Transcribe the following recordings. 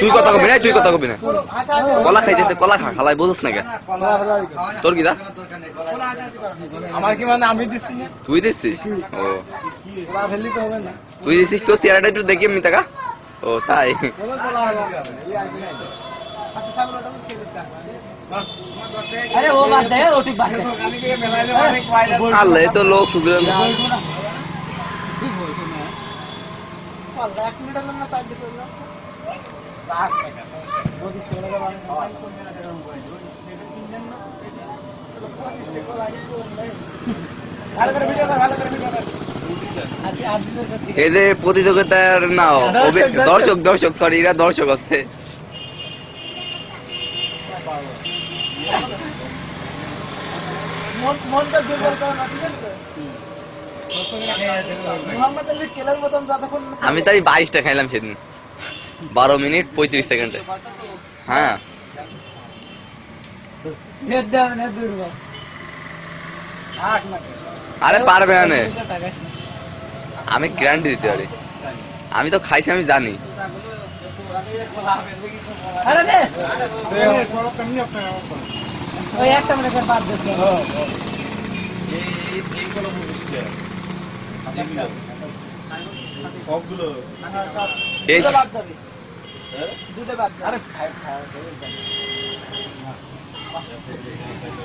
তুই কথা কবি না তুই কথা কবি না। আচ্ছা আচ্ছা। কলা খাইতেছে কলা খা খালাই বুঝছ না কে? তোর কি দা? আমার কি মানে আমি দিচ্ছি না? তুই দিচ্ছিস? ও। ওরা ফেললি তো হবে না। তুই দিচ্ছিস তোর চেহারাটা একটু দেখি এমনি টাকা ও তাই? আল্লাহ তো লোক লাগে ভালো করে ভিডিও কর ভালো করে ভিডিও কর। যে প্রতিযোগিতার না দর্শক দর্শক। সরি এরা দর্শক আছে। আমি তাই বাইশটা খাইলাম সেদিন। বারো মিনিট পঁয়ত্রিশ সেকেন্ডে। হ্যাঁ। আরে পারবে না আমি গ্যারান্টি দিতে পারি। আমি তো খাইছি আমি জানি। দুটো আরে খাই খাই কি ভেবে গাছ না ভাত তো কিছু খাইনি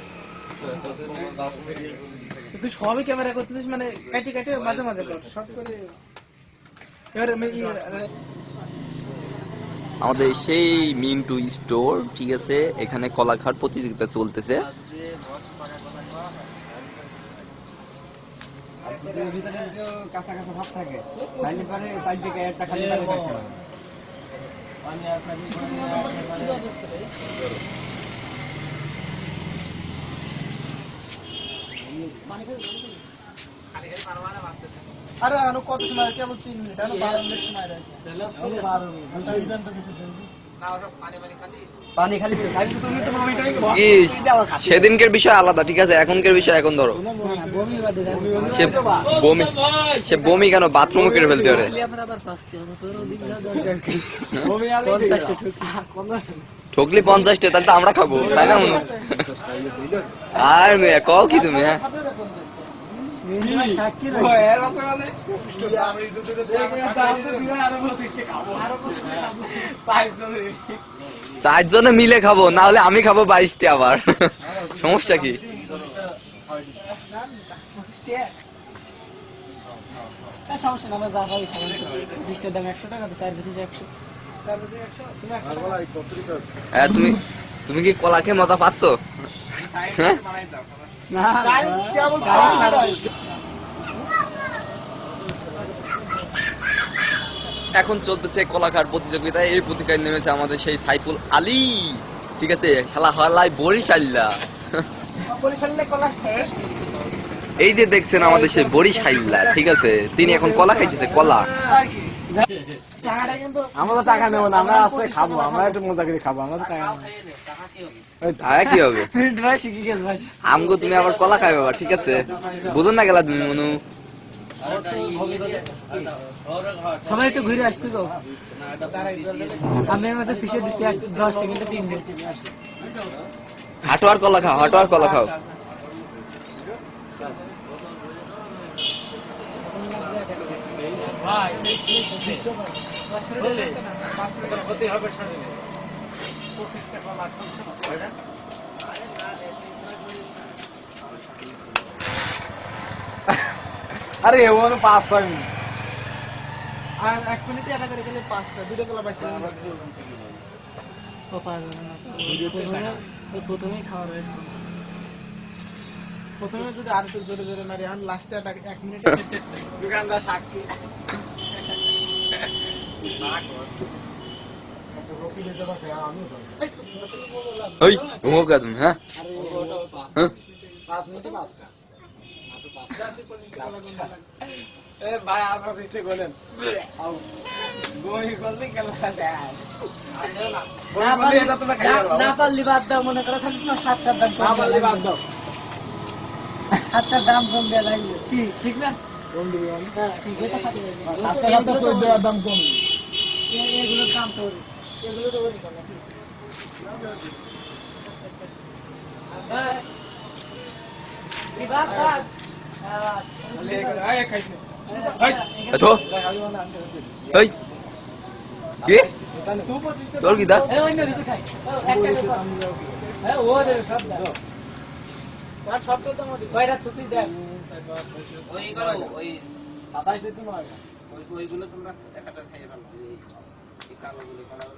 তুই সবই ক্যামেরা করতেছিস মানে কাটি কাটি মাঝে মাঝে কর। সব করে এবারে আমাদের সেই মিন্টু স্টোর ঠিক আছে? এখানে কলাখাট প্রতিযোগিতা চলতেছে। কাঁচা কাঁচা ভাব থাকে তাইলে পরে সাইড একটা খালি পানি আরে কত সময় কেবল তিন মিনিট। বারো মিনিট সময় সেদিনকের বিষয় আলাদা ঠিক আছে? এখনকার বিষয় এখন ধরো। বমি সে বমি কেন বাথরুমে কেটে ফেলতে পারে? ঠকলি পঞ্চাশটা তাহলে তো আমরা খাব। তাই না মনু? আর মেয়ে কও কি তুমি হ্যাঁ? চারজনে মিলে খাব না হলে আমি খাব বাইশটি আবার সমস্যা কি সমস্যা না আমরা যা খাবি খাবেন দাম একশো টাকা তো চার পঁচিশ একশো চার পঁচিশ একশো, তুমি হ্যাঁ তুমি তুমি কি কলা খেয়ে মজা পাচ্ছ হ্যাঁ এখন চলতেছে কলাকার প্রতিযোগিতায়। এই প্রতিকায় নেমেছে আমাদের সেই সাইফুল আলী। ঠিক আছে খেলা হলাই বরিশাল্লা। এই যে দেখছেন আমাদের সেই বরিশাল্লা ঠিক আছে? তিনি এখন কলা খাইতেছে কলা। আমরা টাকা নেব না আমরা আসতে খাব আমরা একটু মজা করে খাব আমরা টাকা হ্যাঁ কি হবে? আমগো তুমি আবার কলা খাইবে আবার ঠিক আছে? বুঝুন না গেলা তুমি মনু। সবাই একটু ঘুরে আসতে তো আমি মধ্যে পিছিয়ে দিচ্ছি এক দশ সেকেন্ডে তিন মিনিট। হাঁটো আর কলা খাও হাঁটো আর কলা খাও। আরে এমন পাঁচ আর এক মিনিটে এটা করে গেলে পাঁচটা। দুটো কলা পাইছে ও পারবে না তো। প্রথমে- প্রথমেই খাওয়ার প্রথমে যদি আর একটু জোরে জোরে মারি এখন লাস্টে একটা এক মিনিট দোকানদার সাক্ষী। ওই ঘুমোকা তুমি হ্যাঁ? পাঁচ মিনিটে পাঁচটা। এ ভাই আর কেন শেষ বই না পারলি- বাদ দাও মনে করো খালি তোমার সাতটার দাম না পারলে বাদ দাও সাতটার দাম কম দেওয়া লাগবে কি ঠিক না হ্যাঁ। সাতটা সাতটা দাম কম এগুলোর দাম তো এগুলো তো ওরই তোর কি দা? ওইগুলো তোমরা একটা খাইয়ে ফেলো। এই কালোগুলো কালো